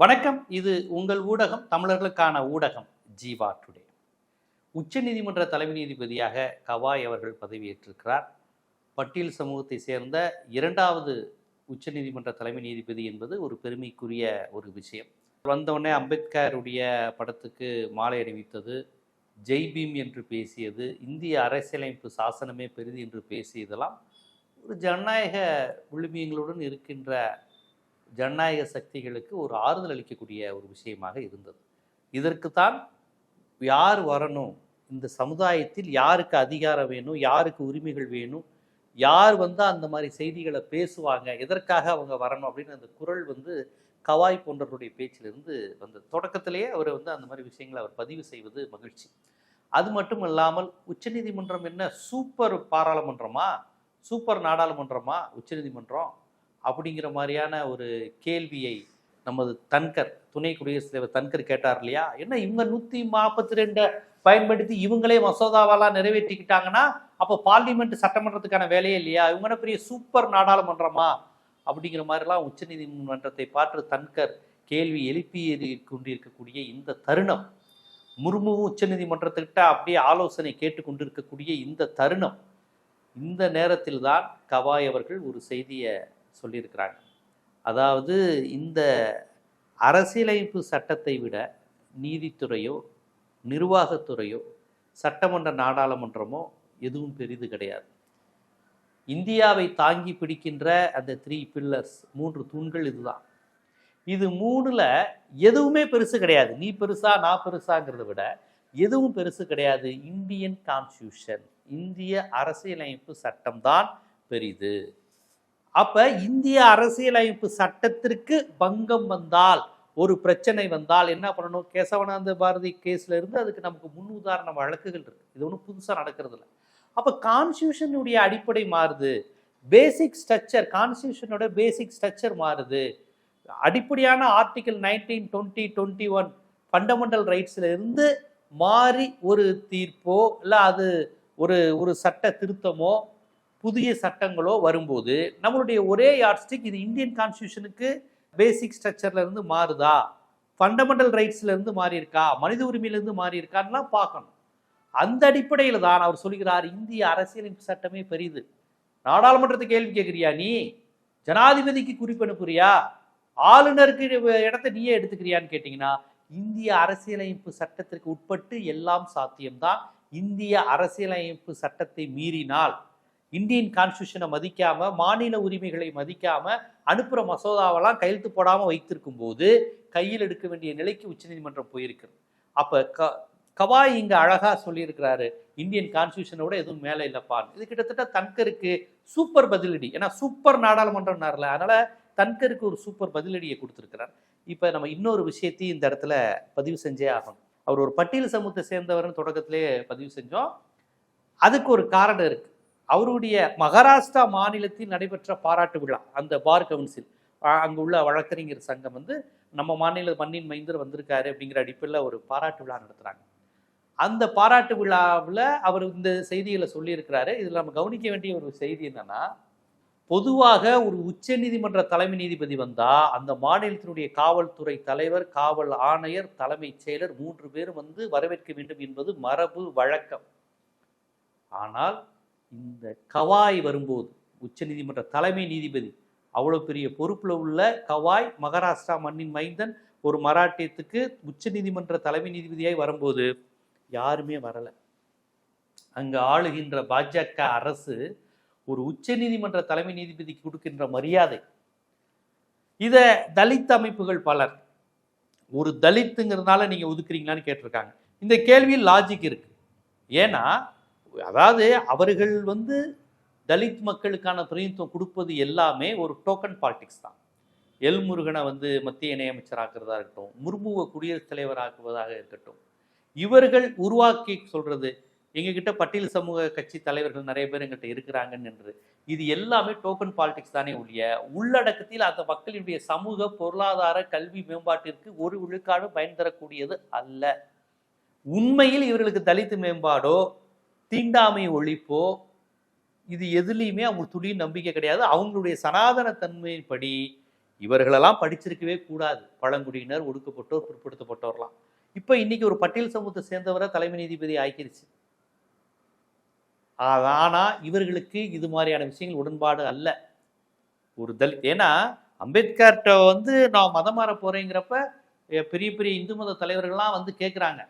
வணக்கம். இது உங்கள் ஊடகம் தமிழர்களுக்கான ஊடகம் ஜீவா டுடே. உச்சநீதிமன்ற தலைமை நீதிபதியாக கவாய் அவர்கள் பதவியேற்றிருக்கிறார். பட்டியல் சமூகத்தை சேர்ந்த இரண்டாவது உச்சநீதிமன்ற தலைமை நீதிபதி என்பது ஒரு பெருமைக்குரிய ஒரு விஷயம். வந்தவுடனே அம்பேத்கருடைய படத்துக்கு மாலை அணிவித்தது ஜெய் பீம் என்று பேசியது இந்திய அரசியலமைப்பு சாசனமே பெரிது என்று பேசியதெல்லாம் ஒரு ஜனநாயக விழுமியங்களுடன் இருக்கின்ற ஜனநாயக சக்திகளுக்கு ஒரு ஆறுதல் அளிக்கக்கூடிய ஒரு விஷயமாக இருந்தது. இதற்குத்தான் யார் வரணும்? இந்த சமுதாயத்தில் யாருக்கு அதிகாரம் வேணும்? யாருக்கு உரிமைகள் வேணும்? யார் வந்து அந்த மாதிரி செய்திகளை பேசுவாங்க? எதற்காக அவங்க வரணும்? அப்படின்னு அந்த குரல் வந்து கவாய் போன்றவருடைய பேச்சிலிருந்து வந்த தொடக்கத்திலேயே அவர் வந்து அந்த மாதிரி விஷயங்களை அவர் பதிவு செய்வது மகிழ்ச்சி. அது மட்டும் இல்லாமல் உச்சநீதிமன்றம் என்ன? சூப்பர் பாராளுமன்றமா? சூப்பர் நாடாளுமன்றமா? உச்சநீதிமன்றம் அப்படிங்கிற மாதிரியான ஒரு கேள்வியை நமது தன்கர் துணை குடியரசுத் தலைவர் தன்கர் கேட்டார் இல்லையா? என்ன இவங்க நூற்றி நாற்பத்தி ரெண்டை பயன்படுத்தி இவங்களே மசோதாவெல்லாம் நிறைவேற்றிக்கிட்டாங்கன்னா அப்போ பார்லிமெண்ட் சட்டமன்றத்துக்கான வேலையே இல்லையா? இவங்க என்ன பெரிய சூப்பர் நாடாளுமன்றமா? அப்படிங்கிற மாதிரிலாம் உச்சநீதிமன்றத்தை பார்த்து தன்கர் கேள்வி எழுப்பி கொண்டிருக்கக்கூடிய இந்த தருணம் முர்முவும் உச்சநீதிமன்றத்துக்கிட்ட அப்படியே ஆலோசனை கேட்டுக்கொண்டிருக்கக்கூடிய இந்த தருணம் இந்த நேரத்தில் தான் கவாய் அவர்கள் ஒரு செய்தியை சொல்லியிருக்கிறாங்க. அதாவது இந்த அரசியலமைப்பு சட்டத்தை விட நீதித்துறையோ நிர்வாகத்துறையோ சட்டமன்ற நாடாளுமன்றமோ எதுவும் பெரிது கிடையாது. இந்தியாவை தாங்கி பிடிக்கின்ற அந்த த்ரீ பில்லர்ஸ் மூன்று தூண்கள் இதுதான். இது மூணுல எதுவுமே பெருசு கிடையாது. நீ பெருசா நான் பெருசாங்கிறத விட எதுவும் பெருசு கிடையாது. இந்தியன் கான்ஸ்டியூஷன் இந்திய அரசியலமைப்பு சட்டம்தான் பெரிது. அப்போ இந்திய அரசியலமைப்பு சட்டத்திற்கு பங்கம் வந்தால் ஒரு பிரச்சனை வந்தால் என்ன பண்ணணும்? கேசவனாந்த பாரதி கேஸில் இருந்து அதுக்கு நமக்கு முன் உதாரண வழக்குகள் இருக்குது இது ஒன்றும் புதுசாக நடக்கிறது இல்லை. அப்போ கான்ஸ்டியூஷனுடைய அடிப்படை மாறுது. பேசிக் ஸ்ட்ரக்சர் கான்ஸ்டியூஷனோட பேசிக் ஸ்ட்ரக்சர் மாறுது. அடிப்படையான article nineteen twenty twenty one fundamental ரைட்ஸில் இருந்து மாறி ஒரு தீர்ப்போ இல்லை அது ஒரு ஒரு சட்ட திருத்தமோ புதிய சட்டங்களோ வரும்போது நம்மளுடைய ஒரே யார்ஸ்டிக் இது இந்தியன் கான்ஸ்டியூஷனுக்கு பேசிக் ஸ்ட்ரக்சர்ல இருந்து மாறுதா? ஃபண்டமெண்டல் ரைட்ஸ்ல இருந்து மாறி இருக்கா மனித உரிமையிலேருந்து மாறி இருக்கான்லாம் பார்க்கணும். அந்த அடிப்படையில் தான் அவர் சொல்கிறார் இந்திய அரசியலமைப்பு சட்டமே பெரியது நாடாளுமன்றத்தை கேள்வி கேட்குறியா நீ? ஜனாதிபதிக்கு குறிப்பு அனுப்புறியா? ஆளுநருக்கு இடத்த நீயே எடுத்துக்கிறியான்னு கேட்டிங்கன்னா இந்திய அரசியலமைப்பு சட்டத்திற்கு உட்பட்டு எல்லாம் சாத்தியம்தான். இந்திய அரசியலமைப்பு சட்டத்தை மீறினால் இந்தியன் கான்ஸ்டியூஷனை மதிக்காம மாநில உரிமைகளை மதிக்காம அனுப்புற மசோதாவெல்லாம் கையெழுத்து போடாமல் வைத்திருக்கும் போது கையில் எடுக்க வேண்டிய நிலைக்கு உச்சநீதிமன்றம் போயிருக்கிறது. அப்போ க கவாய் இங்கே அழகாக சொல்லியிருக்கிறாரு இந்தியன் கான்ஸ்டியூஷனோட எதுவும் மேலே இல்லைப்பா. இது கிட்டத்தட்ட தன்கருக்கு சூப்பர் பதிலடி. ஏன்னா சூப்பர் நாடாளுமன்றம்னார்ல அதனால தன்கருக்கு ஒரு சூப்பர் பதிலடியை கொடுத்துருக்கிறார். இப்போ நம்ம இன்னொரு விஷயத்தையும் இந்த இடத்துல பதிவு செஞ்சே ஆகணும். அவர் ஒரு பட்டியல் சமூகத்தை சேர்ந்தவர்னு தொடக்கத்திலே பதிவு செஞ்சோம். அதுக்கு ஒரு காரணம் இருக்குது அவருடைய மகாராஷ்டிரா மாநிலத்தில் நடைபெற்ற பாராட்டு விழா அந்த பார் கவுன்சில். அங்கே உள்ள வழக்கறிஞர் சங்கம் வந்து நம்ம மாநில மண்ணின் மைந்தர் வந்திருக்காரு அப்படிங்கிற அடிப்படையில் ஒரு பாராட்டு விழா நடத்துகிறாங்க அந்த பாராட்டு விழாவில் அவர் இந்த செய்திகளை சொல்லியிருக்கிறாரு. இதில் நம்ம கவனிக்க வேண்டிய ஒரு செய்தி என்னன்னா பொதுவாக ஒரு உச்ச நீதிமன்ற தலைமை நீதிபதி வந்தால் அந்த மாநிலத்தினுடைய காவல்துறை தலைவர் காவல் ஆணையர் தலைமைச் செயலர் மூன்று பேரும் வந்து வரவேற்க வேண்டும் என்பது மரபு வழக்கம். ஆனால் இந்த கவாய் வரும்போது உச்ச நீதிமன்ற தலைமை நீதிபதி அவ்வளோ பெரிய பொறுப்பில் உள்ள கவாய் மகாராஷ்டிரா மண்ணின் மைந்தன் ஒரு மராட்டியத்துக்கு உச்ச நீதிமன்ற தலைமை நீதிபதியாய் வரும்போது யாருமே வரலை. அங்கே ஆளுகின்ற பாஜக அரசு ஒரு உச்ச நீதிமன்ற தலைமை நீதிபதிக்கு கொடுக்கின்ற மரியாதை. இதை தலித் அமைப்புகள் பலர் ஒரு தலித்துங்கிறதுனால நீங்கள் ஒதுக்குறீங்களான்னு கேட்டிருக்காங்க. இந்த கேள்வியில் லாஜிக் இருக்கு. ஏன்னா அதாவது அவர்கள் வந்து தலித் மக்களுக்கான பிரதிநிதித்துவம் கொடுப்பது எல்லாமே ஒரு டோக்கன் பாலிடிக்ஸ் தான். எல் முருகனை வந்து மத்திய இணையமைச்சராக்குறதா இருக்கட்டும் முர்முவை குடியரசுத் தலைவராக்குவதாக இருக்கட்டும். இவர்கள் உருவாக்கி சொல்றது எங்ககிட்ட பட்டியல் சமூக கட்சி தலைவர்கள் நிறைய பேர் எங்கிட்ட இருக்கிறாங்கன்னு என்று இது எல்லாமே டோக்கன் பாலிடிக்ஸ் தானே ஒழிய உள்ளடக்கத்தில் அந்த மக்களினுடைய சமூக பொருளாதார கல்வி மேம்பாட்டிற்கு ஒரு விழுக்காடு பயன் தரக்கூடியது அல்ல. உண்மையில் இவர்களுக்கு தலித்து மேம்பாடோ தீண்டாமை ஒழிப்போ இது எதுலேயுமே அவங்க துளி நம்பிக்கை கிடையாது. அவங்களுடைய சனாதன தன்மையின்படி இவர்களெல்லாம் படிச்சிருக்கவே கூடாது. பழங்குடியினர் ஒடுக்கப்பட்டோர் பிற்படுத்தப்பட்டோர்லாம். இப்போ இன்னைக்கு ஒரு பட்டியல் சமூகத்தை சேர்ந்தவரை தலைமை நீதிபதி ஆக்கிருச்சு. ஆனால் இவர்களுக்கு இது மாதிரியான விஷயங்கள் உடன்பாடு அல்ல. ஒரு தலித் ஏன்னா அம்பேத்கர்கிட்ட வந்து நான் மதம் மாற போகிறேங்கிறப்ப பெரிய பெரிய இந்து மத தலைவர்கள்லாம் வந்து கேட்குறாங்க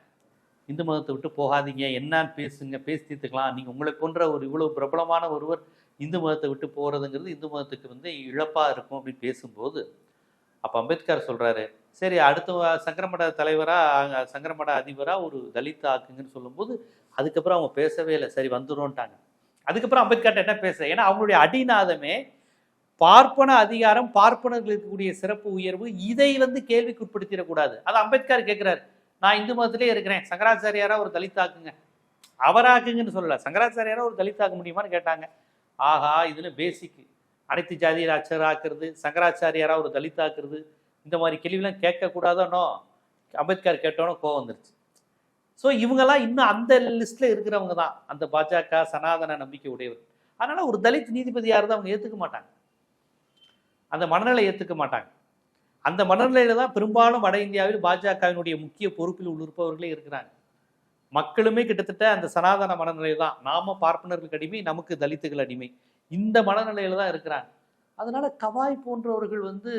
இந்து மதத்தை விட்டு போகாதீங்க. என்னன்னு பேசுங்க பேசி தீர்த்துக்கலாம். நீங்கள் உங்களை போன்ற ஒரு இவ்வளோ பிரபலமான ஒருவர் இந்து மதத்தை விட்டு போகிறதுங்கிறது இந்து மதத்துக்கு வந்து இழப்பாக இருக்கும் அப்படின்னு பேசும்போது அப்போ அம்பேத்கர் சொல்கிறாரு சரி அடுத்த சங்கரமட தலைவராக சங்கரமட அதிபராக ஒரு தலித் ஆக்குங்கன்னு சொல்லும்போது அதுக்கப்புறம் அவங்க பேசவே இல்லை. சரி வந்துடும்ட்டாங்க அதுக்கப்புறம் அம்பேத்கர்ட்ட என்ன பேச ஏன்னா அவங்களுடைய அடிநாதமே பார்ப்பன அதிகாரம் பார்ப்பனர்களுக்கு கூடிய சிறப்பு உயர்வு இதை வந்து கேள்விக்குட்படுத்திடக்கூடாது. அதை அது அம்பேத்கர் கேட்குறாரு. நான் இந்து மதத்திலே இருக்கிறேன். சங்கராச்சாரியாரா ஒரு தலித்தாக்குங்க. அவராக்குங்கன்னு சொல்லல. சங்கராச்சாரியாரா ஒரு தலித்தாக்க முடியுமான்னு கேட்டாங்க. ஆஹா இதுல பேசிக் அனைத்து ஜாதியில் அச்சராக்குறது சங்கராச்சாரியாரா ஒரு தலித்தாக்குறது இந்த மாதிரி கேள்விலாம் கேட்கக்கூடாதோனோ அம்பேத்கர் கேட்டோன்னோ கோவம் வந்துருச்சு. ஸோ இவங்கெல்லாம் இன்னும் அந்த லிஸ்ட்டில் இருக்கிறவங்க தான். அந்த பாஜக சனாதன நம்பிக்கை உடையவர். அதனால் ஒரு தலித் நீதிபதியாக இருந்தால் அவங்க ஏற்றுக்க மாட்டாங்க. அந்த மனநிலை ஏற்றுக்க மாட்டாங்க. அந்த மனநிலையில தான் பெரும்பாலும் வட இந்தியாவில் பாஜகவினுடைய முக்கிய பொறுப்பில் உள்ளிருப்பவர்களே இருக்கிறாங்க. மக்களுமே கிட்டத்தட்ட அந்த சனாதன மனநிலை தான். நாம பார்ப்பனர்களுக்கு அடிமை நமக்கு தலித்துகள் அடிமை. இந்த மனநிலையில தான் இருக்கிறாங்க. அதனால கவாய் போன்றவர்கள் வந்து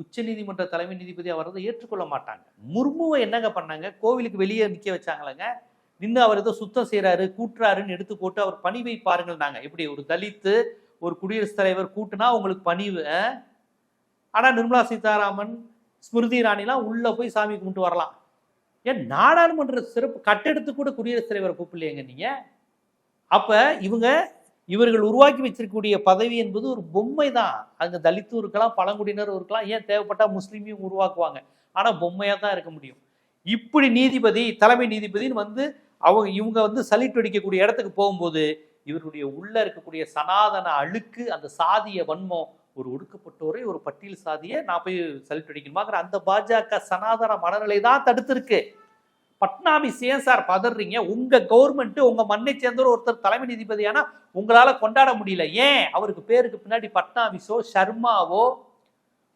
உச்சநீதிமன்ற தலைமை நீதிபதி அவர் வந்து ஏற்றுக்கொள்ள மாட்டாங்க. முர்முவை என்னங்க பண்ணாங்க? கோவிலுக்கு வெளியே நிற்க வச்சாங்களேங்க? நின்று அவர் ஏதோ சுத்தம் செய்கிறாரு கூட்டுறாருன்னு எடுத்து போட்டு அவர் பணிவை பாருங்கள் நாங்க இப்படி ஒரு தலித்து ஒரு குடியரசுத் தலைவர் கூட்டுனா உங்களுக்கு பணிவு ஆனால் நிர்மலா சீதாராமன் ஸ்மிருதி இராணிலாம் உள்ளே போய் சாமி கும்பிட்டு வரலாம். ஏன் நாடாளுமன்ற சிறப்பு கட்டெடுத்து கூட குடியரசுத் தலைவரை கூப்பிடலையேங்க நீங்கள் அப்போ இவங்க இவர்கள் உருவாக்கி வச்சிருக்கக்கூடிய பதவி என்பது ஒரு பொம்மை தான் அங்க தலித்தும் இருக்கலாம் பழங்குடியினரும் இருக்கலாம் ஏன் தேவைப்பட்டா முஸ்லீமையும் உருவாக்குவாங்க? ஆனா பொம்மையா தான் இருக்க முடியும். இப்படி நீதிபதி தலைமை நீதிபதின்னு வந்து அவங்க இவங்க வந்து சலிட்டு அடிக்கக்கூடிய இடத்துக்கு போகும்போது இவருடைய உள்ள இருக்கக்கூடிய சனாதன அழுக்கு அந்த சாதிய வன்மம் ஒரு ஒடுக்கப்பட்டோரை ஒரு பட்டியல் சாதியை நான் போய் சல்யூட் அடிக்கணுமாங்கிற அந்த பாஜக சனாதன மனநிலை தான் தடுத்திருக்கு. பட்னாமிஸ் ஏன் சார் பதறீங்க. உங்க கவர்மெண்ட் உங்க மண்ணை சேர்ந்தவர் ஒருத்தர் தலைமை நீதிபதியானா உங்களால கொண்டாட முடியல. ஏன்? அவருக்கு பேருக்கு பின்னாடி பட்னாமிஸோ சர்மாவோ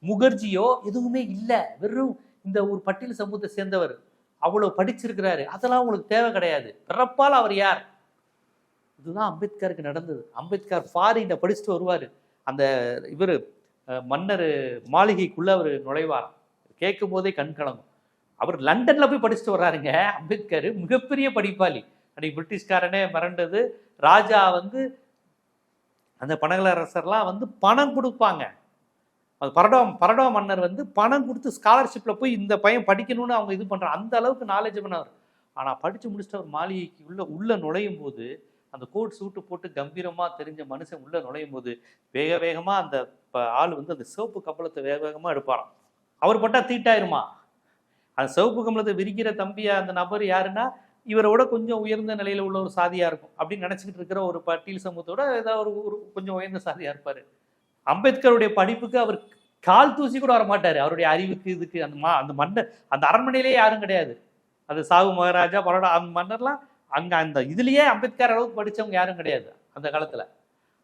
முகர்ஜியோ எதுவுமே இல்லை. வெறும் இந்த ஒரு பட்டியல் சமூகத்தை சேர்ந்தவர். அவ்வளவு படிச்சிருக்கிறாரு. அதெல்லாம் உங்களுக்கு தேவை கிடையாது. பிறப்பால் அவர் யார்? இதுதான் அம்பேத்கருக்கு நடந்தது. அம்பேத்கர் ஃபாரின்ல படிச்சுட்டு வருவார். அந்த இவர் மன்னர் மாளிகைக்குள்ளே அவர் நுழைவார். கேட்கும் போதே கண் கலங்கும். அவர் லண்டனில் போய் படிச்சுட்டு வர்றாருங்க. அம்பேத்கர் மிகப்பெரிய படிப்பாளி. அன்னைக்கு பிரிட்டிஷ்காரனே மிரண்டது. ராஜா வந்து அந்த பனகலரசர்லாம் வந்து பணம் கொடுப்பாங்க. அது பரடோ பரடோ மன்னர் வந்து பணம் கொடுத்து ஸ்காலர்ஷிப்பில் போய் இந்த பையன் படிக்கணும்னு அவங்க இது பண்ணுறாங்க அந்த அளவுக்கு நாலேஜ் பண்ணவர் ஆனால் படித்து முடிச்சுட்டு அவர் மாளிகைக்கு உள்ள உள்ளே நுழையும் போது அந்த கோட் சூட்டு போட்டு கம்பீரமா தெரிஞ்ச மனுஷன் உள்ள நுழையும் போது வேக வேகமா அந்த ப- ஆள் வந்து அந்த சிவப்பு கம்பளத்தை வேக வேகமா எடுப்பாராம். அவர் பட்டா தீட்டாயிருமா? அந்த சிவப்பு கம்பளத்தை விரிக்கிற தம்பியா அந்த நபர் யாருன்னா இவரை விட கொஞ்சம் உயர்ந்த நிலையில உள்ள ஒரு சாதியா இருக்கும் அப்படின்னு நினைச்சுக்கிட்டு இருக்கிற ஒரு பட்டியல் சமூகத்தோட ஏதாவது ஒரு ஒரு கொஞ்சம் உயர்ந்த சாதியா இருப்பாரு. அம்பேத்கருடைய படிப்புக்கு அவர் கால் தூசி கூட வர மாட்டாரு அவருடைய அறிவுக்கு இதுக்கு அந்த மா அந்த மன்னர் அந்த அரண்மனையிலே யாரும் கிடையாது. அது சாகு மகாராஜா பரோடா அந்த மன்னர்லாம் அங்கே அந்த இதுலேயே அம்பேத்கர் அளவுக்கு படித்தவங்க யாரும் கிடையாது அந்த காலத்தில்.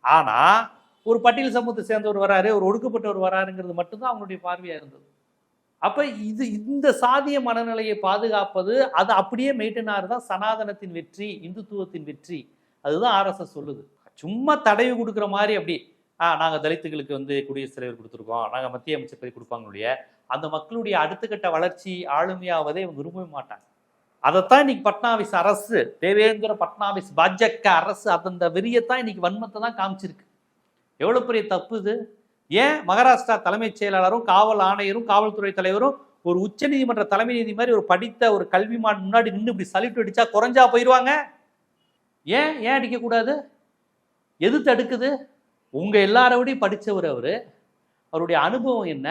ஆனால் ஒரு பட்டியல் சமூகத்தை சேர்ந்தவர் வராரு ஒரு ஒடுக்கப்பட்டவர் வராருங்கிறது மட்டும்தான் அவங்களுடைய பார்வையாக இருந்தது. அப்போ இது இந்த சாதிய மனநிலையை பாதுகாப்பது அது அப்படியே மெயின்டெனார் தான் சனாதனத்தின் வெற்றி இந்துத்துவத்தின் வெற்றி. அதுதான் ஆர்எஸ்எஸ் சொல்லுது. சும்மா தடவி கொடுக்குற மாதிரி அப்படி ஆ நாங்கள் தலித்துகளுக்கு வந்து குடியரசுத் தலைவர் கொடுத்துருக்கோம் நாங்கள் மத்திய அமைச்சர் பதவி கொடுப்பாங்க அந்த மக்களுடைய அடுத்த கட்ட வளர்ச்சி ஆளுமையாவதை அவங்க விரும்பவே மாட்டாங்க. அதைத்தான் இன்னைக்கு பட்னாவிஸ் அரசு தேவேந்திர பட்னாவிஸ் பாஜக அரசு அந்த வெறியத்தான் இன்னைக்கு வன்மத்தை தான் காமிச்சிருக்கு. எவ்வளோ பெரிய தப்பு இது? ஏன் மகாராஷ்டிரா தலைமைச் செயலாளரும் காவல் ஆணையரும் காவல்துறை தலைவரும் ஒரு உச்சநீதிமன்ற தலைமை நீதி மாதிரி ஒரு படித்த ஒரு கல்விமான் முன்னாடி நின்று இப்படி சலிட்டு அடிச்சா குறைஞ்சா போயிடுவாங்க ஏன்? ஏன் அடிக்கக்கூடாது எது தடுக்குது? உங்கள் எல்லாரோடையும் படித்தவர் அவர். அவருடைய அனுபவம் என்ன?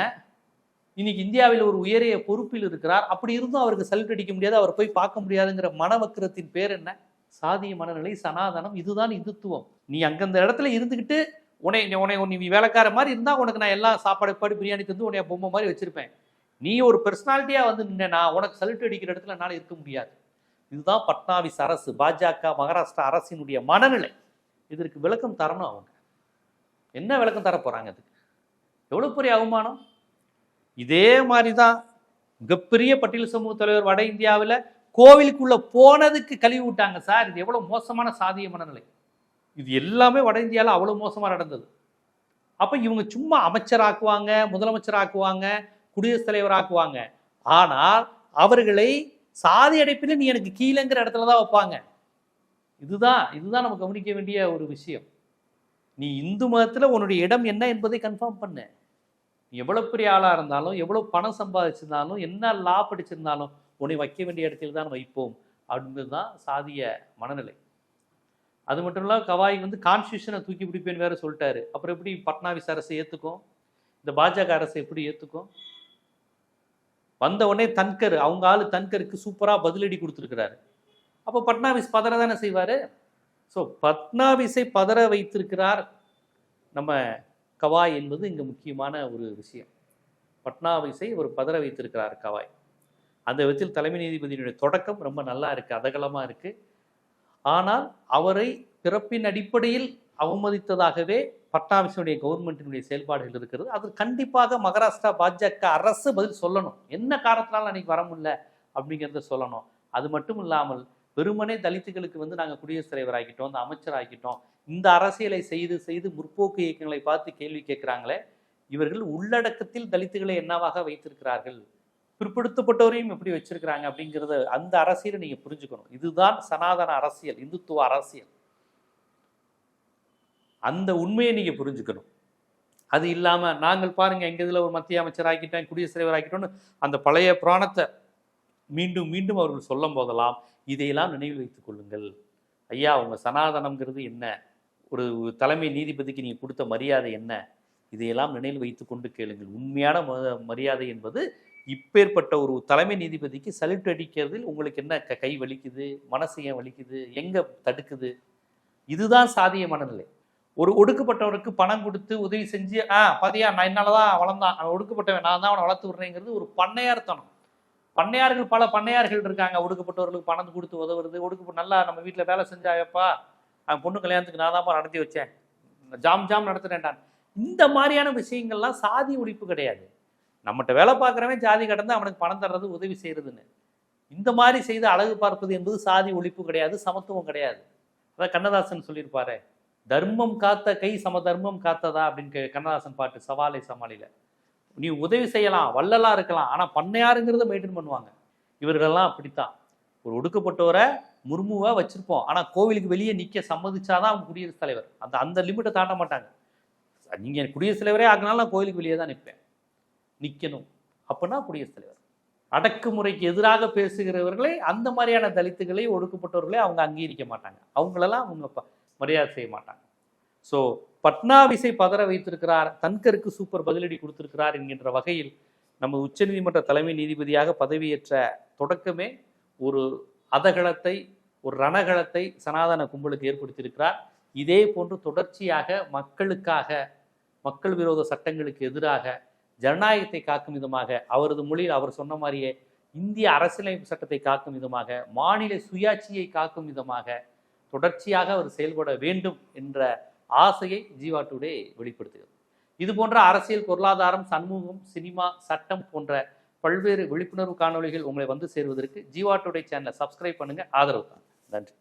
இன்னைக்கு இந்தியாவில் ஒரு உயரிய பொறுப்பில் இருக்கிறார். அப்படி இருந்தும் அவருக்கு சல்யூட் அடிக்க முடியாது. அவர் போய் பார்க்க முடியாதுங்கிற மனவக்கிரத்தின் பேர் என்ன? சாதிய மனநிலை சனாதனம் இதுதான் இந்துத்துவம். நீ அங்கந்த இடத்துல இருந்துக்கிட்டு உன்னை உன்னை நீ வேலைக்கார மாதிரி இருந்தால் உனக்கு நான் எல்லாம் சாப்பாடு பாடு பிரியாணி தந்து உன்னைய பொம்மை மாதிரி வச்சிருப்பேன். நீ ஒரு பர்சனாலிட்டியாக வந்து நின்னா உனக்கு சல்யூட் அடிக்கிற இடத்துல என்னால் இருக்க முடியாது. இதுதான் பட்னாவிஸ் அரசு பாஜக மகாராஷ்டிரா அரசினுடைய மனநிலை. இதற்கு விளக்கம் தரணும் அவங்க. என்ன விளக்கம் தர போகிறாங்க அதுக்கு? எவ்வளோ பெரிய அவமானம்? இதே மாதிரி தான் மிகப்பெரிய பட்டியல் சமூக தலைவர் வட இந்தியாவில் கோவிலுக்குள்ள போனதுக்கு கழுவி விட்டாங்க சார். இது எவ்வளோ மோசமான சாதிய மனநிலை. இது எல்லாமே வட இந்தியாவில் அவ்வளோ மோசமாக நடந்தது. அப்போ இவங்க சும்மா அமைச்சராக்குவாங்க முதலமைச்சராக்குவாங்க குடியரசுத் தலைவர் ஆக்குவாங்க ஆனால் அவர்களை சாதி அடைப்பில் நீ எனக்கு கீழேங்கிற இடத்துல தான் வைப்பாங்க. இதுதான் இதுதான் நம்ம கவனிக்க வேண்டிய ஒரு விஷயம். நீ இந்து மதத்தில் உன்னுடைய இடம் என்ன என்பதை கன்ஃபார்ம் பண்ணு. எவ்வளோ பெரிய ஆளாக இருந்தாலும் எவ்வளோ பணம் சம்பாதிச்சிருந்தாலும் என்ன லா படிச்சிருந்தாலும் உன்னை வைக்க வேண்டிய இடத்தில் தான் வைப்போம் அப்படின்றது தான் சாதிய மனநிலை. அது மட்டும் இல்லாமல் கவாய் வந்து கான்ஸ்டியூஷனை தூக்கி பிடிப்பேன்னு வேற சொல்லிட்டாரு. அப்புறம் எப்படி பட்னாவிஸ் அரசு ஏற்றுக்கும் இந்த பாஜக அரசு எப்படி ஏற்றுக்கும் வந்த உடனே தன்கர் அவங்க ஆள் தன்கருக்கு சூப்பராக பதிலடி கொடுத்துருக்கிறாரு. அப்போ பட்னாவிஸ் பதற தானே செய்வார்? ஸோ பட்னாவிஸை பதற வைத்திருக்கிறார் நம்ம கவாய் என்பது இங்கு முக்கியமான ஒரு விஷயம். பட்னாவிஸை ஒரு பதற வைத்திருக்கிறார் கவாய். அந்த விதத்தில் தலைமை நீதிபதியினுடைய தொடக்கம் ரொம்ப நல்லா இருக்குது அதகலமாக இருக்குது ஆனால் அவரை பிறப்பின் அடிப்படையில் அவமதித்ததாகவே பட்னாவிசனுடைய கவர்மெண்ட்டினுடைய செயல்பாடுகள் இருக்கிறது. அது கண்டிப்பாக மகாராஷ்டிரா பாஜக அரசு பதில் சொல்லணும். என்ன காரணத்தினால அன்றைக்கி வர முடியல அப்படிங்கிறத சொல்லணும். அது மட்டும் இல்லாமல் வெறுமனே தலித்துகளுக்கு வந்து நாங்கள் குடியரசுத் தலைவர் ஆகிட்டோம் அந்த அமைச்சர் ஆகிட்டோம் இந்த அரசியலை செய்து செய்து முற்போக்கு இயக்கங்களை பார்த்து கேள்வி கேட்குறாங்களே இவர்கள் உள்ளடக்கத்தில் தலித்துகளை என்னவாக வைத்திருக்கிறார்கள்? பிற்படுத்தப்பட்டவரையும் எப்படி வச்சிருக்கிறாங்க அப்படிங்கிறத அந்த அரசியலை நீங்க புரிஞ்சுக்கணும். இதுதான் சனாதன அரசியல் இந்துத்துவ அரசியல். அந்த உண்மையை நீங்க புரிஞ்சுக்கணும். அது இல்லாம நாங்கள் பாருங்க எங்க இதுல ஒரு மத்திய அமைச்சர் ஆக்கிட்டேன் குடியரசுத் தலைவர் ஆக்கிட்டோன்னு அந்த பழைய புராணத்தை மீண்டும் மீண்டும் அவர்கள் சொல்லும் போதெல்லாம் இதையெல்லாம் நினைவில் வைத்துக் கொள்ளுங்கள். ஐயா உங்கள் சனாதனம்ங்கிறது என்ன? ஒரு தலைமை நீதிபதிக்கு நீங்கள் கொடுத்த மரியாதை என்ன? இதையெல்லாம் நினைவில் வைத்து கொண்டு கேளுங்கள். உண்மையான ம- மரியாதை என்பது இப்பேற்பட்ட ஒரு தலைமை நீதிபதிக்கு சல்யூட் அடிக்கிறதில் உங்களுக்கு என்ன க- கை வலிக்குது? மனசு ஏன் வலிக்குது? எங்கே தடுக்குது? இதுதான் சாதிய மனநிலை. ஒரு ஒடுக்கப்பட்டவருக்கு பணம் கொடுத்து உதவி செஞ்சு ஆ பாதியா நான் என்னாலதான் வளர்ந்தான். அவன் ஒடுக்கப்பட்டவன் நான் தான் அவனை வளர்த்து விடுறேங்கிறது ஒரு பண்ணையார்த்தனம். பண்ணையார்கள் பல பண்ணையார்கள் இருக்காங்க. ஒடுக்கப்பட்டவர்களுக்கு பணம் கொடுத்து உதவுறது ஒடுக்கப்பட்ட நல்லா நம்ம வீட்டில் வேலை செஞ்சாயப்பா அவன் பொண்ணு கல்யாணத்துக்கு நான் தான்ப்பா நடத்தி வச்சேன். ஜாம் ஜாம் நடத்துறேன்டான் இந்த மாதிரியான விஷயங்கள்லாம் சாதி ஒழிப்பு கிடையாது. நம்மகிட்ட வேலை பார்க்குறவன் ஜாதி கடந்து அவனுக்கு பணம் தர்றது உதவி செய்யறதுன்னு இந்த மாதிரி செய்து அழகு பார்ப்பது என்பது சாதி ஒழிப்பு கிடையாது சமத்துவம் கிடையாது. அதான் கண்ணதாசன் சொல்லியிருப்பாரு. தர்மம் காத்த கை சம தர்மம் காத்ததா அப்படின்னு கண்ணதாசன் பாட்டு சவாலை சமாளில. நீ உதவி செய்யலாம் வல்லலாக இருக்கலாம் ஆனால் பண்ணையாருங்கிறத மெயின்டைன் பண்ணுவாங்க. இவர்களெல்லாம் அப்படித்தான். ஒரு ஒடுக்கப்பட்டவரை முர்முவாக வச்சுருப்போம். ஆனால் கோவிலுக்கு வெளியே நிற்க சம்மதிச்சாதான் அவங்க குடியரசுத் தலைவர். அந்த அந்த லிமிட்டை தாண்ட மாட்டாங்க. நீங்கள் குடியரசுத் தலைவரே ஆகினாலும் நான் கோவிலுக்கு வெளியே தான் நிற்பேன் நிற்கணும் அப்படின்னா குடியரசுத் தலைவர். அடக்குமுறைக்கு எதிராக பேசுகிறவர்களை அந்த மாதிரியான தலித்துகளை ஒடுக்கப்பட்டவர்களை அவங்க அங்கீகரிக்க மாட்டாங்க. அவங்களெல்லாம் அவங்க ப- மரியாதை செய்ய மாட்டாங்க. ஸோ பட்னாவிஸை பதற வைத்திருக்கிறார் தன்கருக்கு சூப்பர் பதிலடி கொடுத்திருக்கிறார் என்கின்ற வகையில் நம்ம உச்சநீதிமன்ற தலைமை நீதிபதியாக பதவியேற்ற தொடக்கமே ஒரு அதகளத்தை ஒரு ரணகளத்தை சனாதன கும்பலுக்கு ஏற்படுத்தியிருக்கிறார். இதே போன்று தொடர்ச்சியாக மக்களுக்காக மக்கள் விரோத சட்டங்களுக்கு எதிராக ஜனநாயகத்தை காக்கும் விதமாக அவரது மொழியில் அவர் சொன்ன மாதிரியே இந்திய அரசியலமைப்பு சட்டத்தை காக்கும் விதமாக மாநில சுயாட்சியை காக்கும் விதமாக தொடர்ச்சியாக அவர் செயல்பட வேண்டும் என்ற ஆசையை ஜீவா டுடே வெளிப்படுத்துகிறது. இது போன்ற அரசியல் பொருளாதாரம் சண்முகம் சினிமா சட்டம் போன்ற பல்வேறு விழிப்புணர்வு காணொளிகள் உங்களை வந்து சேருவதற்கு ஜீவா டுடே சேனலை சப்ஸ்கிரைப் பண்ணுங்க. ஆதரவு தாங்க. நன்றி.